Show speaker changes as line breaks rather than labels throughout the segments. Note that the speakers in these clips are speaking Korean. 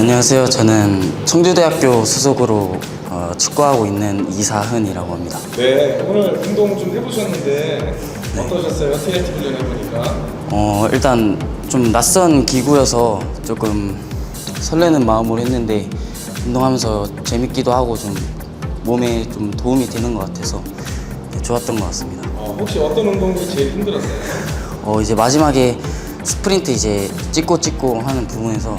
안녕하세요. 저는 청주대학교 소속으로 어, 축구하고 있는 이사흔이라고 합니다.
네, 오늘 운동 좀 해보셨는데 어떠셨어요? 스트레칭 훈련 해보니까.
어, 일단 좀 낯선 기구여서 조금 설레는 마음으로 했는데 운동하면서 재밌기도 하고 좀 몸에 좀 도움이 되는 것 같아서 좋았던 것 같습니다.
어, 혹시 어떤 운동이 제일 힘들었어요?
어, 이제 마지막에 스프린트 이제 찍고 찍고 하는 부분에서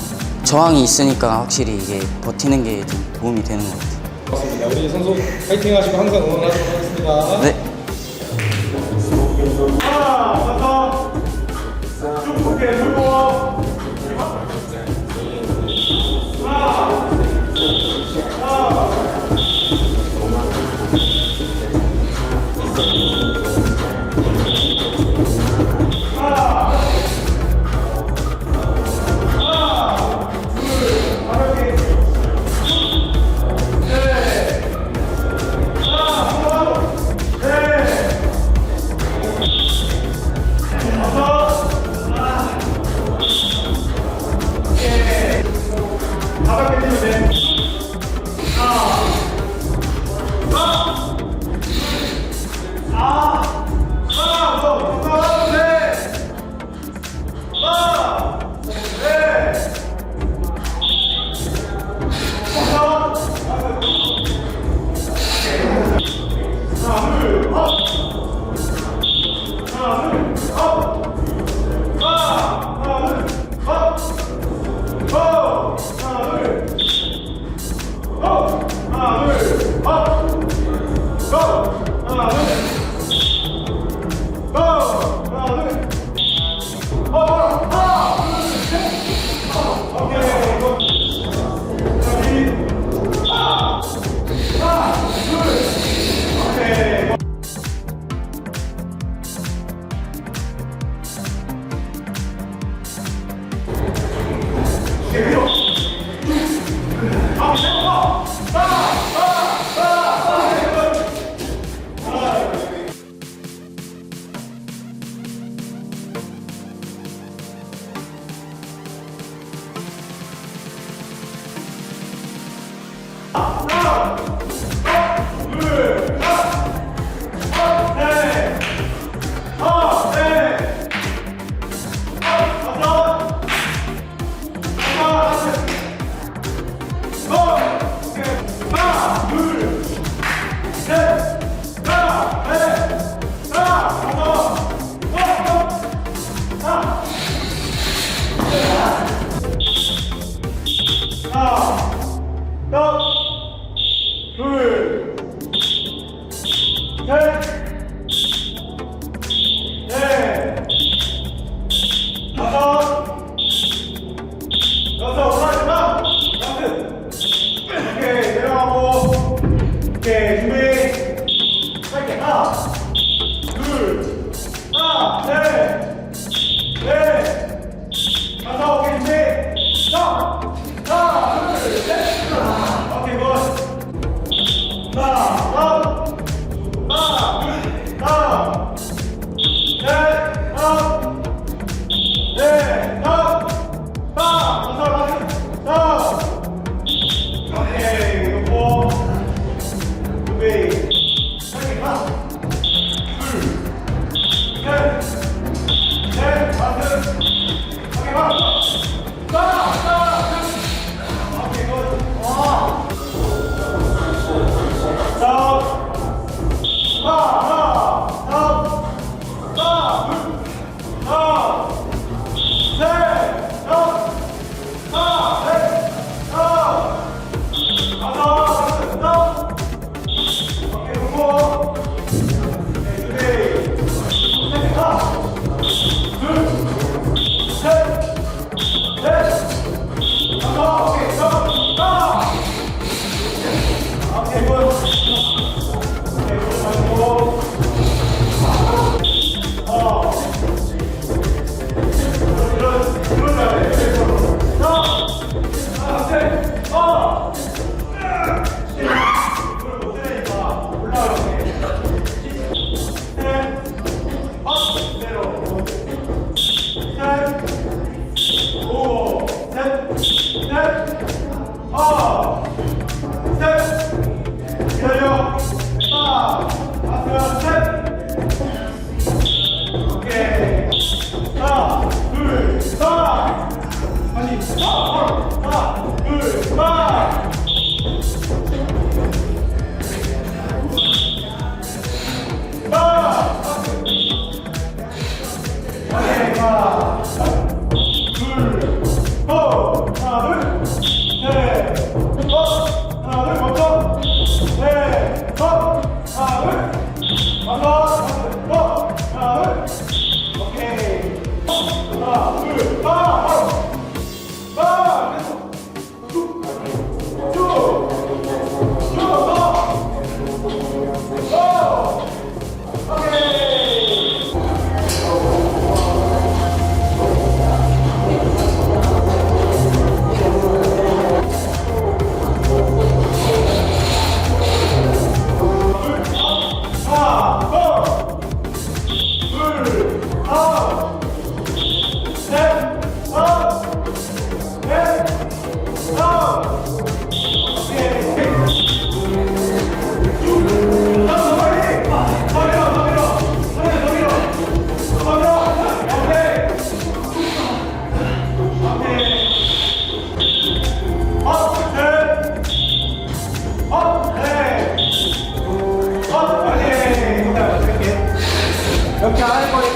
저항이 있으니까 확실히 이게 버티는 게 좀 도움이 되는 것 같아요.
고맙습니다. 우리 선수 파이팅 하시고 항상 응원하도록 하겠습니다.
네.
쭉 볼게요, 쭉 하나,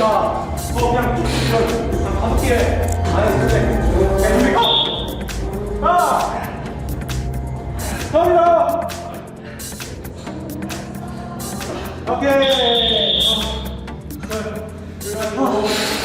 하니까 뭐 그냥 쭉쭉 그냥 가볍게 아니 근데 아! 아! 갑니다! 오케이! 어. 아.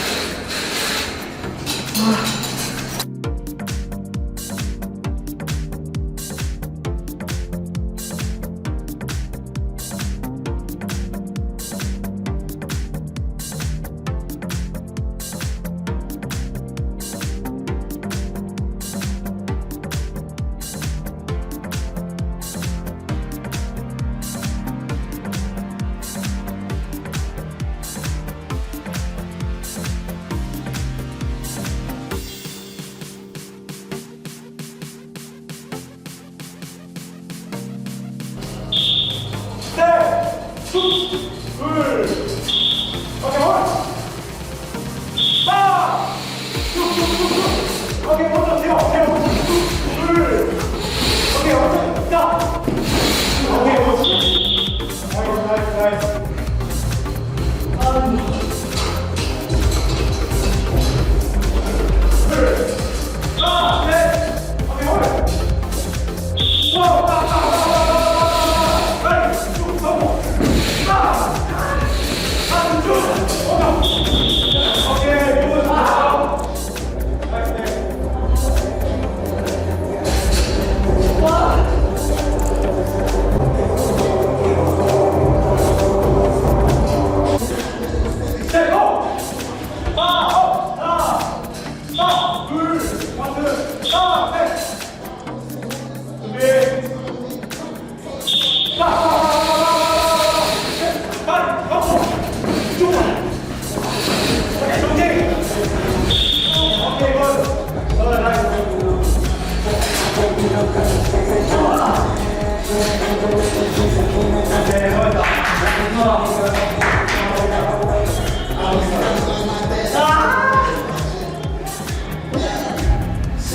둘, 오케이, 홀.